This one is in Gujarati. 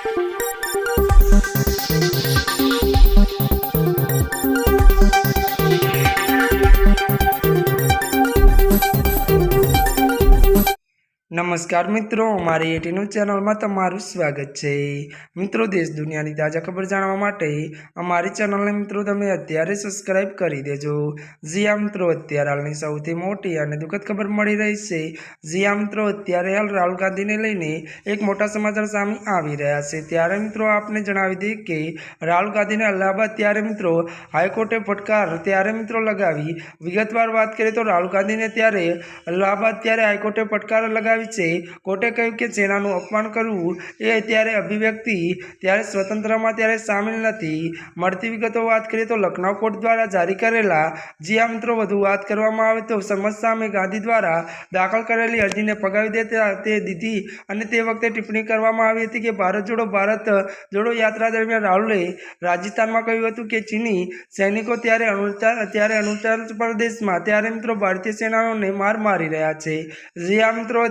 Thank you. નમસ્કાર મિત્રો મારી એટીનું ચેનલમાં તમારું સ્વાગત છે. મિત્રો, દેશ દુનિયાની તાજા ખબર જાણવા માટે અમારી ચેનલને મિત્રો તમે અત્યારે સબસ્ક્રાઈબ કરી દેજો. જીયા મિત્રો, અત્યારે હાલની સૌથી મોટી અને દુઃખદ ખબર મળી રહી છે. જીયા મિત્રો, અત્યારે હાલ રાહુલ ગાંધીને લઈને એક મોટા સમાચાર સામે આવી રહ્યા છે. ત્યારે, મિત્રો, આપને જણાવી દઈએ કે રાહુલ ગાંધીને અલ્હાબાદ ત્યારે, મિત્રો, હાઈકોર્ટે ફટકાર ત્યારે, મિત્રો, લગાવી. વિગતવાર વાત કરીએ તો રાહુલ ગાંધીને ત્યારે અલ્હાબાદ ત્યારે હાઈકોર્ટે ફટકાર લગાવી છે, કોર્ટે કહ્યું કે સેનાનું અપમાન કરવું એ ત્યારે અભિવ્યક્તિ ત્યારે સ્વતંત્રમાં ત્યારે સામેલ નથી. મળતી વિગતો વાત કરીએ તો લખનઉ કોર્ટ દ્વારા જારી કરેલા, જી આ મિત્રો, વધુ વાત કરવામાં આવે તો સમજ સામે ગાંધી દ્વારા દાખલ કરેલી અરજીને ફગાવી દેતા તે દીધી અને તે વખતે ટિપ્પણી કરવામાં આવી હતી કે ભારત જોડો ભારત જોડો યાત્રા દરમિયાન રાહુલે રાજસ્થાનમાં કહ્યું હતું કે ચીની સૈનિકો ત્યારે અરુણાચલ ત્યારે અરુણાચલ પ્રદેશમાં ત્યારે મિત્રો, ભારતીય સેનાઓને માર મારી રહ્યા છે. જે મિત્રો મિત્રો